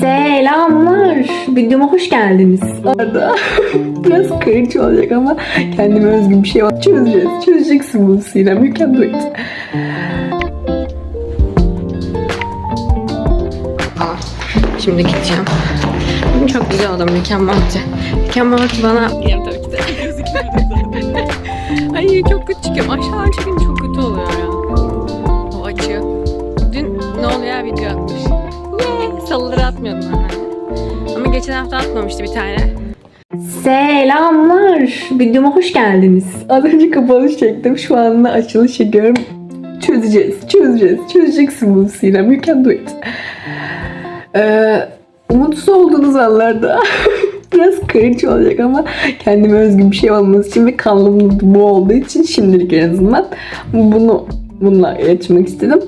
Selamlar. Videoma hoş geldiniz. Arada biraz cringe olacak ama kendime özgü bir şey var. Çözeceğiz. Çözeceksin bunu Sinem. You can do it. Aa, Şimdi gideceğim. Bugün çok güzel oldu mükemmel oldu. Mükemmel oldu bana... Gidelim tabii ki de. Ay çok kötü çıkıyorum. Aşağıdan çekince çok kötü oluyor ya. O açı. Dün ne oluyor video atmış. Yee, salıları atmıyordum normalde. Ama geçen hafta atmamıştı bir tane. Selamlar. Videoma hoş geldiniz. Az önce kapanış çektim. Şu anda açılış çekiyorum. Çözeceğiz. Çözeceğiz. Çözeceksin bunu Sinem. You can do it. Ee, umutsuz olduğunuz anlarda biraz cringe olacak ama kendime özgü bir şey olması için ve kanlım bu olduğu için şimdilik en azından bunu bununla geçmek istedim.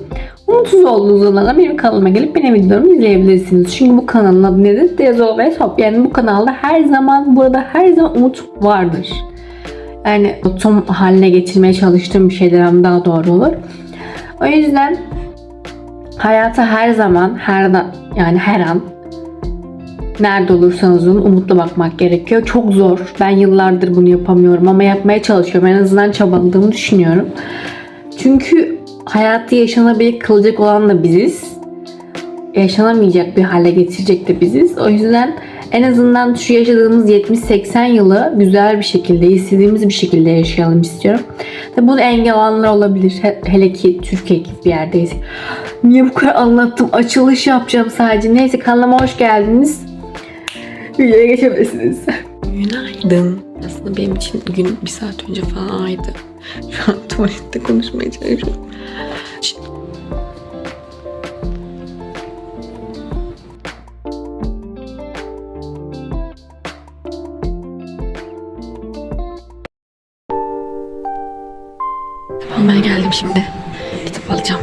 Umutsuz olduğunuz anlarda benim kanalıma gelip benim videolarımı izleyebilirsiniz. Çünkü bu kanalın adı nedir? Dezo ve Sop. Yani bu kanalda her zaman burada her zaman umut vardır. Yani otom haline getirmeye çalıştığım bir şeyler daha doğru olur. O yüzden hayata her zaman her da, yani her an nerede olursanız olun umutlu bakmak gerekiyor. Çok zor. Ben yıllardır bunu yapamıyorum ama yapmaya çalışıyorum. En azından çabaladığımı düşünüyorum. Çünkü hayatı yaşanabilir kılacak olan da biziz. Yaşanamayacak bir hale getirecek de biziz. O yüzden en azından şu yaşadığımız 70-80 yılı güzel bir şekilde, istediğimiz bir şekilde yaşayalım istiyorum. Tabi bunu engel olanlar olabilir. He- hele ki Türkiye gibi bir yerdeyiz. Niye bu kadar anlattım? Açılış yapacağım sadece. Neyse kanalıma hoş geldiniz. Videoya geçebilirsiniz. Günaydın. Aslında benim için gün bir saat önce falan aydı. Şu an tuvalette konuşmaya çalışıyorum. Ben geldim şimdi. Gidip alacağım.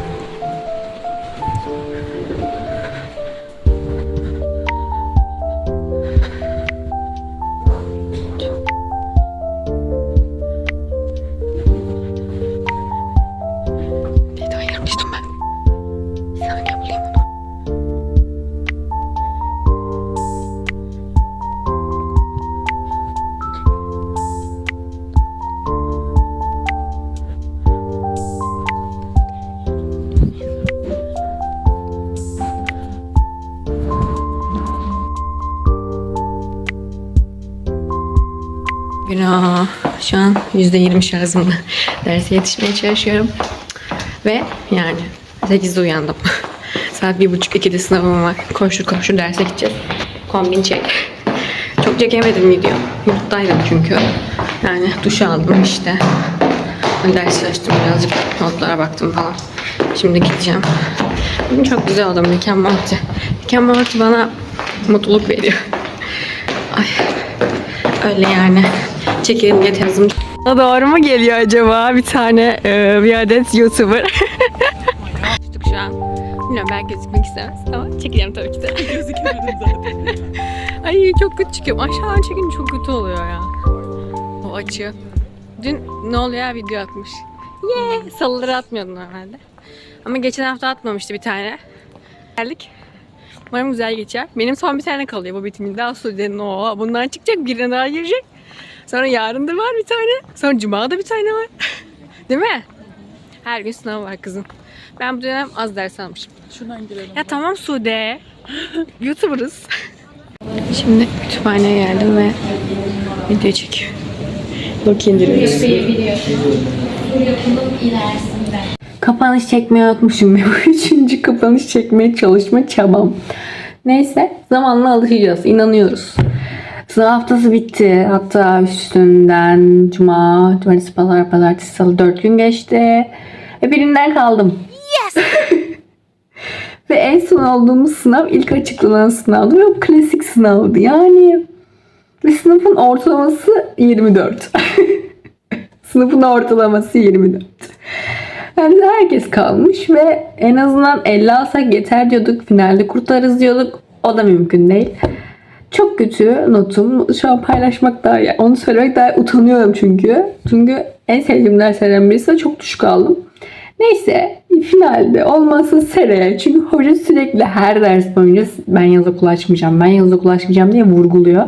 Günah. Şu an %20 şarjımla derse yetişmeye çalışıyorum. Ve yani 8'de uyandım. Saat bir buçuk 2'de sınavım var. Koşur koşur derse gideceğiz. Kombin çek. Çok çekemedim video. Yurttaydım çünkü. Yani duş aldım işte. Ders çalıştım birazcık. Notlara baktım falan. Şimdi gideceğim. Bugün çok güzel oldu. Mükemmel oldu. Mükemmel oldu bana mutluluk veriyor. Ay. Öyle yani. Çekelim yeter hızım. Doğru mu geliyor acaba bir tane e, bir adet YouTuber? Konuştuk şu an. Bilmiyorum belki gözükmek istemez ama çekelim tabii ki de. Gözükmüyordum zaten. Ay çok kötü çıkıyorum. Aşağıdan çekince çok kötü oluyor ya. O açı. Dün ne oluyor ya video atmış. Yee salıları atmıyordum normalde. Ama geçen hafta atmamıştı bir tane. Geldik. Umarım güzel geçer. Benim son bir tane kalıyor bu bitiminde. Asude'nin o. Bundan çıkacak birine daha girecek. Sonra yarın da var bir tane. Sonra cuma da bir tane var. Değil mi? Her gün sınav var kızım. Ben bu dönem az ders almışım. Şuradan girelim. Ya tamam Sude. YouTuber'ız. Şimdi kütüphaneye geldim ve video çekiyorum. Look indiriyoruz. Kapanış çekmeyi unutmuşum bu üçüncü kapanış çekmeye çalışma çabam. Neyse zamanla alışacağız. inanıyoruz. Sınav haftası bitti. Hatta üstünden cuma, cumartesi, pazar, pazartesi, salı dört gün geçti. Ve birinden kaldım. Yes! ve en son olduğumuz sınav ilk açıklanan sınavdı ve o klasik sınavdı. Yani ve sınıfın ortalaması 24. Sınıfın ortalaması 24. Yani herkes kalmış ve en azından 50 alsak yeter diyorduk. Finalde kurtarırız diyorduk. O da mümkün değil. Çok kötü notum. Şu an paylaşmak daha iyi. Onu söylemek daha utanıyorum çünkü. Çünkü en sevdiğim derslerden birisi çok düşük aldım. Neyse finalde olmazsa seneye. Çünkü hoca sürekli her ders boyunca ben yaz okulu açmayacağım, ben yaz okulu açmayacağım diye vurguluyor.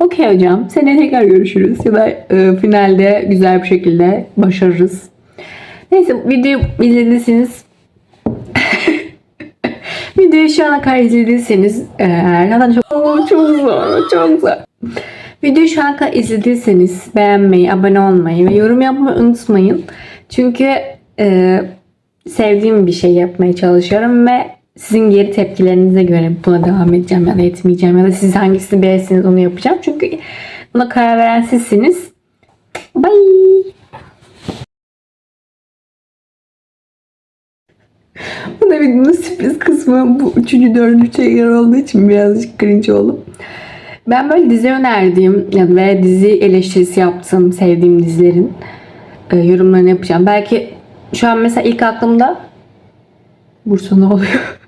Okey hocam seneye tekrar görüşürüz ya da e, finalde güzel bir şekilde başarırız. Neyse videoyu izlediyseniz videoyu şu ana kadar izlediyseniz eğer zaten çok, çok zor çok zor. Videoyu şu ana kadar izlediyseniz beğenmeyi, abone olmayı ve yorum yapmayı unutmayın. Çünkü e, sevdiğim bir şey yapmaya çalışıyorum ve sizin geri tepkilerinize göre buna devam edeceğim ya da etmeyeceğim ya da siz hangisini beğenirseniz onu yapacağım. Çünkü buna karar veren sizsiniz. Bye. Da videonun sürpriz kısmı. Bu üçüncü, dördüncü tekrar olduğu için birazcık cringe oldum. Ben böyle dizi önerdiğim ve dizi eleştirisi yaptığım sevdiğim dizilerin e, yorumlarını yapacağım. Belki şu an mesela ilk aklımda Bursa ne oluyor?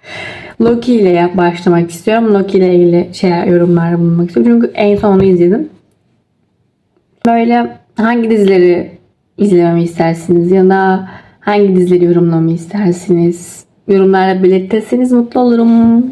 Loki ile başlamak istiyorum. Loki ile ilgili şey yorumlar bulmak istiyorum. Çünkü en son onu izledim. Böyle hangi dizileri izlememi istersiniz ya da hangi dizileri yorumlamamı istersiniz? Yorumlarla belirtirseniz mutlu olurum.